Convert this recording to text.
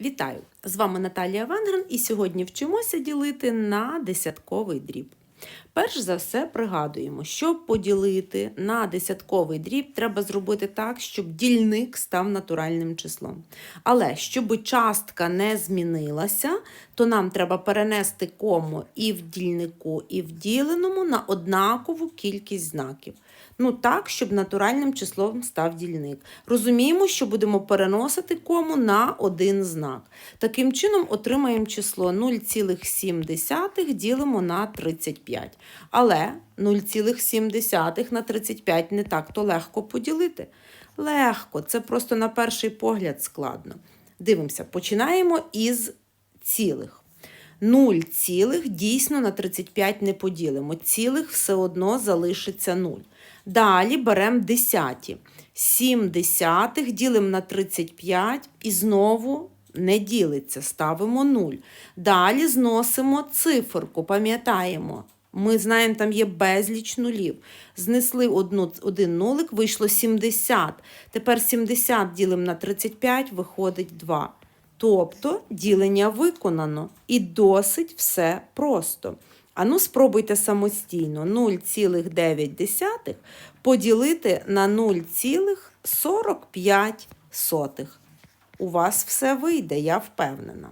Вітаю! З вами Наталія Венгрен і сьогодні вчимося ділити на десятковий дріб. Перш за все пригадуємо, щоб поділити на десятковий дріб, треба зробити так, щоб дільник став натуральним числом. Але щоб частка не змінилася, то нам треба перенести кому і в дільнику, і в діленому на однакову кількість знаків. Ну так, щоб натуральним числом став дільник. Розуміємо, що будемо переносити кому на один знак. Таким чином отримаємо число 0,7 ділимо на 35. Але 0,7 на 35 не так то легко поділити. Легко, це просто на перший погляд складно. Дивимося, починаємо із цілих. 0 цілих дійсно на 35 не поділимо. Цілих все одно залишиться 0. Далі беремо десяті. 7 десятих ділимо на 35 і знову не ділиться, ставимо 0. Далі зносимо циферку, пам'ятаємо. Ми знаємо, там є безліч нулів. Знесли одну, один нулик, вийшло 70. Тепер 70 ділимо на 35, виходить 2. Тобто ділення виконано і досить все просто. Ану, спробуйте самостійно 0,9 поділити на 0,45. У вас все вийде, я впевнена.